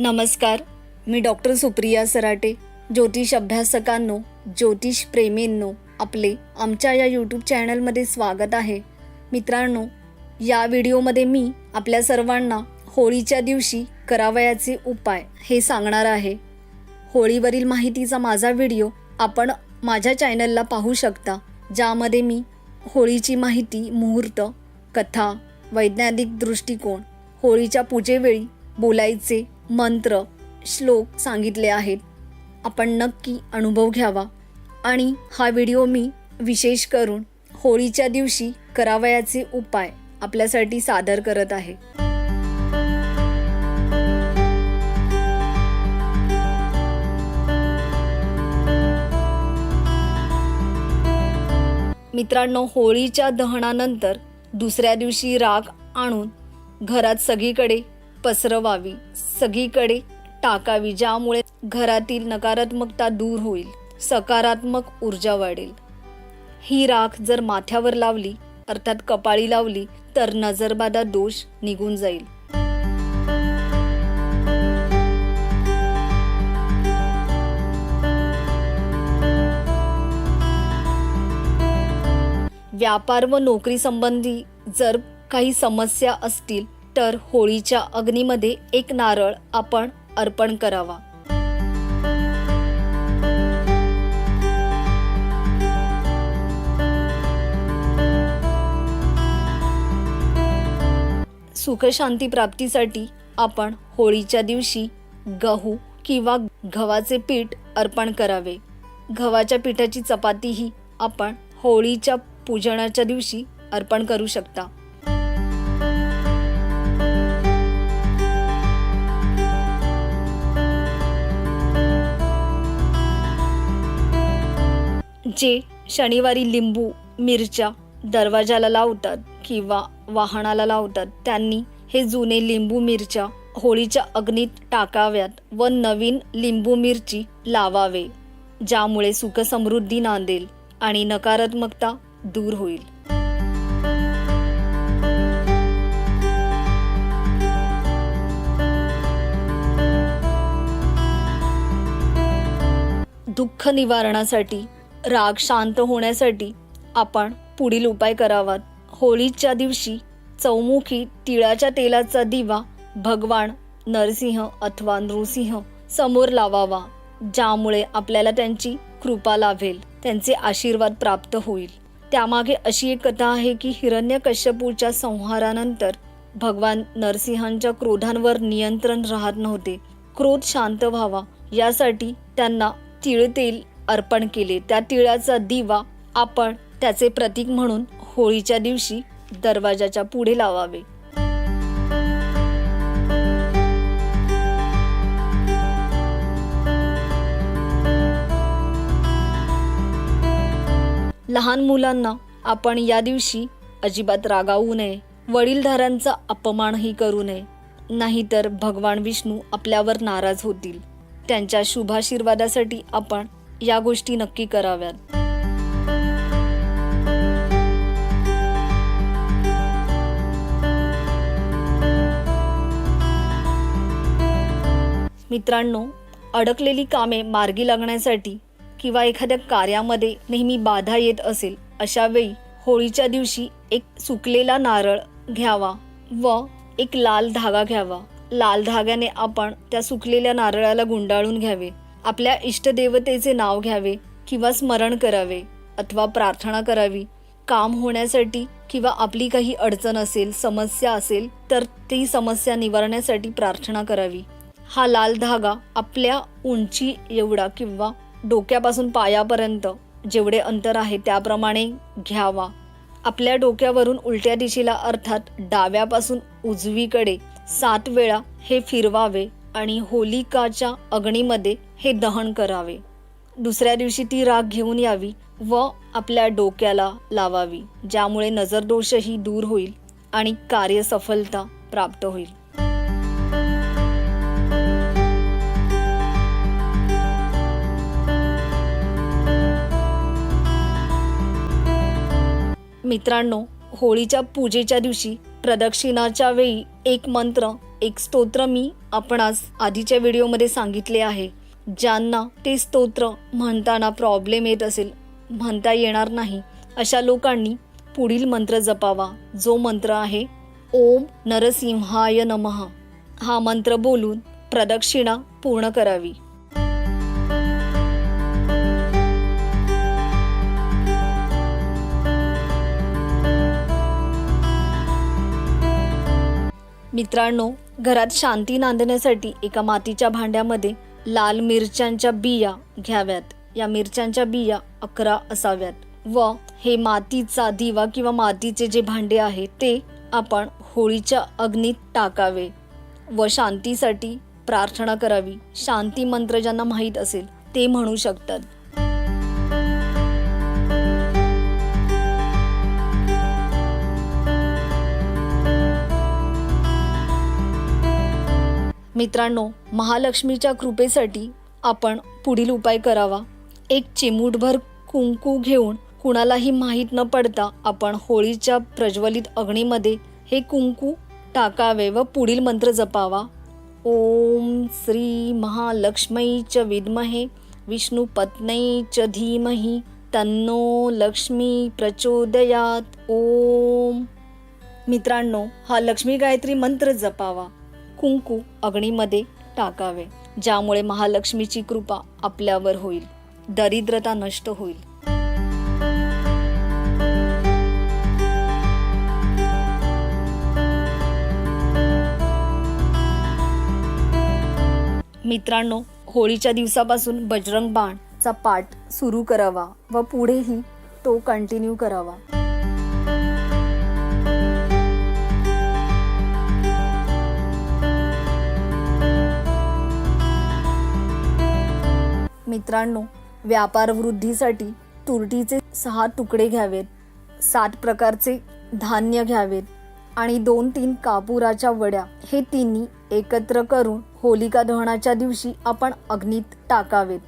नमस्कार मी डॉक्टर सुप्रिया सराटे ज्योतिष अभ्यासकांनो ज्योतिष प्रेमींनो आपले आमच्या या यूट्यूब चॅनलमध्ये स्वागत आहे. मित्रांनो या व्हिडिओमध्ये मी आपल्या सर्वांना होळीच्या दिवशी करावयाचे उपाय हे सांगणार आहे. होळीवरील माहितीचा माझा व्हिडिओ आपण माझ्या चॅनलला पाहू शकता ज्यामध्ये मी होळीची माहिती मुहूर्त कथा वैज्ञानिक दृष्टिकोन होळीच्या पूजेवेळी बोलायचे मंत्र श्लोक सांगितले आहेत. आपण नक्की अनुभव घ्यावा. आणि हा व्हिडिओ मी विशेष करून होळीच्या दिवशी करावयाचे उपाय आपल्यासाठी सादर करत आहे. मित्रांनो होळीच्या दहनानंतर दुसऱ्या दिवशी राग आणून घरात सगळीकडे पसरवावी. सगळीकडे टाकावी ज्यामुळे घरातील नकारात्मकता दूर होईल सकारात्मक ऊर्जा वाढेल. ही राख जर माथ्यावर लावली अर्थात कपाळी लावली तर नजरबाधा दोष निघून जाईल. व्यापार व नोकरी संबंधी जर काही समस्या असतील तर होळीच्या अग्नीमध्ये एक नारळ आपण अर्पण करावा. सुखशांती प्राप्तीसाठी आपण होळीच्या दिवशी गहू किंवा गव्हाचे पीठ अर्पण करावे. गव्हाच्या पिठाची चपातीही आपण होळीच्या पूजनाच्या दिवशी अर्पण करू शकता. जे शनिवारी लिंबू मिरच्या दरवाजाला लावतात किंवा वाहनाला लावतात. त्यांनी हे जुने लिंबू मिरच्या होळीच्या अग्नीत टाकाव्यात व नवीन लिंबू मिरची लावावे ज्यामुळे सुखसमृद्धी नांदेल आणि नकारात्मकता दूर होईल. दुःख निवारणासाठी राग शांत होण्यासाठी आपण पुढील उपाय करावात. होळीच्या दिवशी चौमुखी तिळाच्या तेलाचा दिवा भगवान नरसिंह अथवा नृसिंह समोर लावावा ज्यामुळे आपल्याला त्यांची कृपा लाभेल त्यांचे आशीर्वाद प्राप्त होईल. त्यामागे अशी एक कथा आहे की हिरण्यकश्यपूच्या संहारानंतर भगवान नरसिंहांच्या क्रोधांवर नियंत्रण राहत नव्हते. क्रोध शांत व्हावा यासाठी त्यांना तिळ तेल अर्पण केले. त्या तिळाचा दिवा आपण त्याचे प्रतीक म्हणून होळीच्या दिवशी दरवाजाच्या पुढे लावावे. लहान मुलांना आपण या दिवशी अजिबात रागावू नये. वडीलधाऱ्यांचा अपमानही करू नये. नाहीतर भगवान विष्णू आपल्यावर नाराज होतील. त्यांच्या शुभाशीर्वादासाठी आपण या गोष्टी नक्की कराव्यात. मित्रांनो अडकलेली कामे मार्गी लागण्यासाठी किंवा एखाद्या कार्यामध्ये नेहमी बाधा येत असेल अशा वेळी होळीच्या दिवशी एक सुकलेला नारळ घ्यावा व एक लाल धागा घ्यावा. लाल धाग्याने आपण त्या सुकलेल्या नारळाला गुंडाळून घ्यावे. आपल्या इष्टदेवतेचे नाव घ्यावे किंवा स्मरण करावे अथवा प्रार्थना करावी. काम होण्यासाठी किंवा आपली काही अडचण असेल समस्या असेल तर ती समस्या निवारण्यासाठी प्रार्थना करावी. हा लाल धागा आपल्या उंची एवढा किंवा डोक्यापासून पायापर्यंत जेवढे अंतर आहे त्याप्रमाणे घ्यावा. आपल्या डोक्यावरून उलट्या दिशेला अर्थात डाव्यापासून उजवीकडे सात वेळा हे फिरवावे. आणि होलिकाच्या अग्नीमध्ये हे दहन करावे. दुसऱ्या दिवशी ती राग घेऊन यावी व आपल्या डोक्याला लावावी ज्यामुळे नजरदोषही दूर होईल आणि कार्यसफलता प्राप्त होईल. मित्रांनो होळीच्या पूजेच्या दिवशी प्रदक्षिणाच्या वेळी एक मंत्र एक स्तोत्र मी आपणास आधीच्या व्हिडिओमध्ये सांगितले आहे. ज्यांना ते स्तोत्र म्हणताना प्रॉब्लेम येत असेल म्हणता येणार नाही अशा लोकांनी पुढील मंत्र जपावा. जो मंत्र आहे ओम नरसिंहाय नमः. हा मंत्र बोलून प्रदक्षिणा पूर्ण करावी. मित्रांनो घरात शांती नांदण्यासाठी एका मातीच्या भांड्यामध्ये लाल मिरच्यांच्या बिया घ्याव्यात. या मिरच्यांच्या बिया अकरा असाव्यात व हे मातीचा दिवा किंवा मातीचे जे भांडे आहे ते आपण होळीच्या अग्नीत टाकावे व शांतीसाठी प्रार्थना करावी. शांती मंत्र ज्यांना माहीत असेल ते म्हणू शकतात. मित्रांनो महालक्ष्मीच्या कृपेसाठी आपण पुढील उपाय करावा. एक चिमूटभर कुंकू घेऊन कुणालाही माहीत न पडता आपण होळीच्या प्रज्वलित अग्नीमध्ये हे कुंकू टाकावे व पुढील मंत्र जपावा. ओम श्री महालक्ष्मी च विद्महे विष्णू च धीमही तन्नो लक्ष्मी प्रचोदयात. ओम. मित्रांनो हा लक्ष्मी गायत्री मंत्र जपावा. कुंकू अग्नीमध्ये टाकावे ज्यामुळे महालक्ष्मीची कृपा आपल्यावर होईल. दरिद्रता नष्ट होईल. मित्रांनो होळीच्या दिवसापासून बजरंग बाणचा पाठ सुरू करावा व पुढेही तो कंटिन्यू करावा. मित्रांनो व्यापार वृद्धीसाठी तुरटीचे सहा तुकडे घ्यावेत सात प्रकारचे धान्य घ्यावेत आणि दोन तीन कापुराच्या वड्या. हे तिन्ही एकत्र करून होलिका दहनाच्या दिवशी आपण अग्नीत टाकावेत.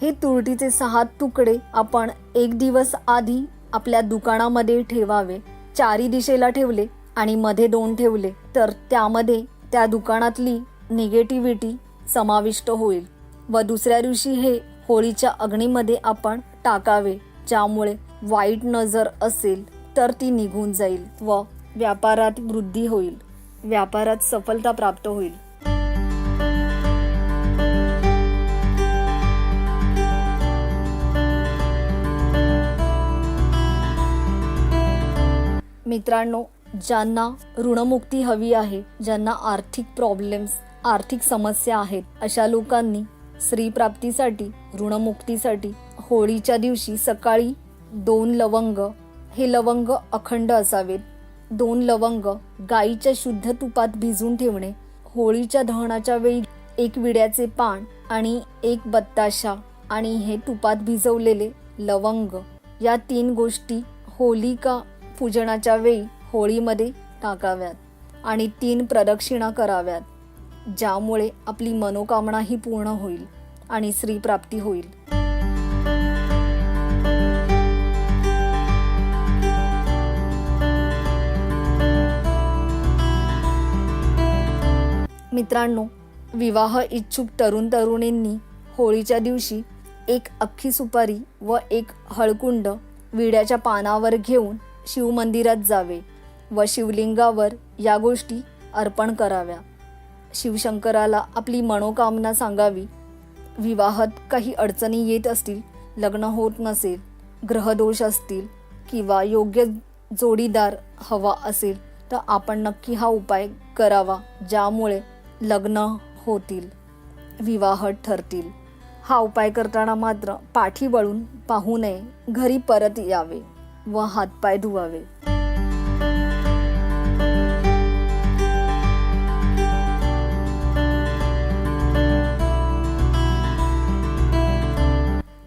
हे तुरटीचे सहा तुकडे आपण एक दिवस आधी आपल्या दुकानामध्ये ठेवावे. चारी दिशेला ठेवले आणि मध्ये दोन ठेवले तर त्यामध्ये त्या दुकानातली निगेटिव्हिटी समाविष्ट होईल. व दुसऱ्या दिवशी हे होळीच्या अग्नीमध्ये आपण टाकावे ज्यामुळे वाईट नजर असेल तर ती निघून जाईल व व्यापारात वृद्धी होईल. व्यापारात सफलता प्राप्त होईल. मित्रांनो ज्यांना ऋणमुक्ती हवी आहे ज्यांना आर्थिक प्रॉब्लेम्स आर्थिक समस्या आहेत अशा लोकांनी स्त्रीप्राप्तीसाठी ऋणमुक्तीसाठी होळीच्या दिवशी सकाळी दोन लवंग हे लवंग अखंड असावेत. दोन लवंग गाईच्या शुद्ध तुपात भिजून ठेवणे होळीच्या दहनाच्या वेळी एक विड्याचे पान आणि एक बत्ताशा आणि हे तुपात भिजवलेले लवंग. या तीन गोष्टी होलिका पूजनाच्या वेळी होळीमध्ये टाकाव्यात आणि तीन प्रदक्षिणा कराव्यात. ज्यामुळे आपली मनोकामना ही पूर्ण होईल आणि स्त्री प्राप्ती होईल. मित्रांनो विवाह इच्छुक तरुण तरुणींनी होळीच्या दिवशी एक अख्खी सुपारी व एक हळकुंड विड्याच्या पानावर घेऊन शिवमंदिरात जावे व शिवलिंगावर या गोष्टी अर्पण कराव्या. शिवशंकराला आपली मनोकामना सांगावी. विवाहात काही अडचणी येत असतील लग्न होत नसेल ग्रहदोष असतील किंवा योग्य जोडीदार हवा असेल तर आपण नक्की हा उपाय करावा ज्यामुळे लग्न होतील विवाह ठरतील. हा उपाय करताना मात्र पाठी वळून पाहू नये घरी परत यावे व हातपाय धुवावे.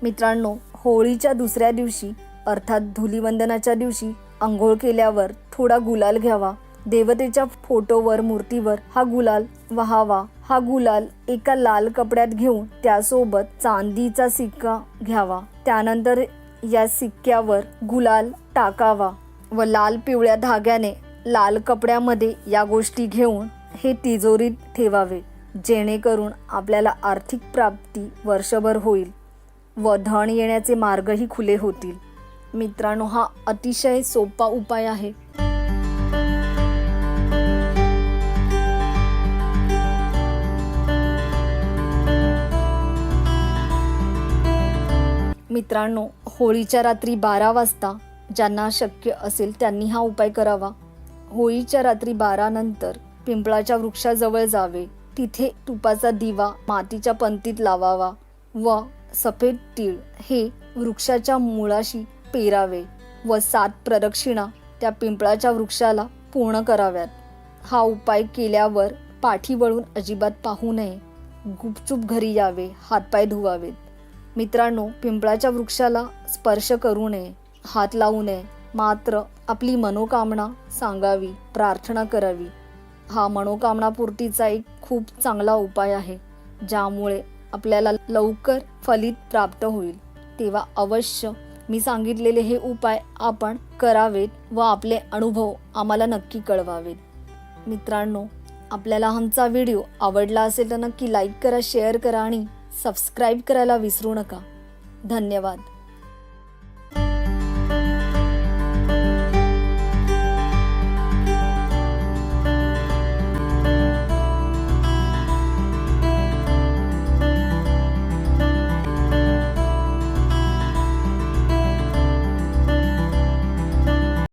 मित्रांनो होळीच्या दुसऱ्या दिवशी अर्थात धुलीवंदनाच्या दिवशी आंघोळ केल्यावर थोडा गुलाल घ्यावा. देवतेच्या फोटोवर मूर्तीवर हा गुलाल वहावा. हा गुलाल एका लाल कपड्यात घेऊन त्यासोबत चांदीचा सिक्का घ्यावा. त्यानंतर या सिक्क्यावर गुलाल टाकावा व लाल पिवळ्या धाग्याने लाल कपड्यामध्ये या गोष्टी घेऊन हे तिजोरीत ठेवावे. जेणेकरून आपल्याला आर्थिक प्राप्ती वर्षभर होईल. व धन येण्याचे मार्गही खुले होतील. मित्रांनो हा अतिशय सोपा उपाय आहे. मित्रांनो होळीच्या रात्री बारा वाजता ज्यांना शक्य असेल त्यांनी हा उपाय करावा. होळीच्या रात्री बारा नंतर पिंपळाच्या वृक्षाजवळ जावे. तिथे तुपाचा दिवा मातीच्या पंतीत लावावा व सफेद तीळ हे वृक्षाच्या मुळाशी पेरावे व सात प्रदक्षिणा त्या पिंपळाच्या वृक्षाला पूर्ण कराव्यात. हा उपाय केल्यावर पाठी वळून अजिबात पाहू नये. गुपचूप घरी यावे हातपाय धुवावेत. मित्रांनो पिंपळाच्या वृक्षाला स्पर्श करू नये हात लावू नये. मात्र आपली मनोकामना सांगावी प्रार्थना करावी. हा मनोकामनापूर्तीचा एक खूप चांगला उपाय आहे ज्यामुळे आपल्याला लवकर फलित प्राप्त होईल. तेव्हा अवश्य मी सांगितलेले हे उपाय आपण करावेत व आपले अनुभव आम्हाला नक्की कळवावेत. मित्रांनो आपल्याला आमचा व्हिडिओ आवडला असेल तर नक्की लाईक करा शेअर करा आणि सबस्क्राईब करायला विसरू नका. धन्यवाद.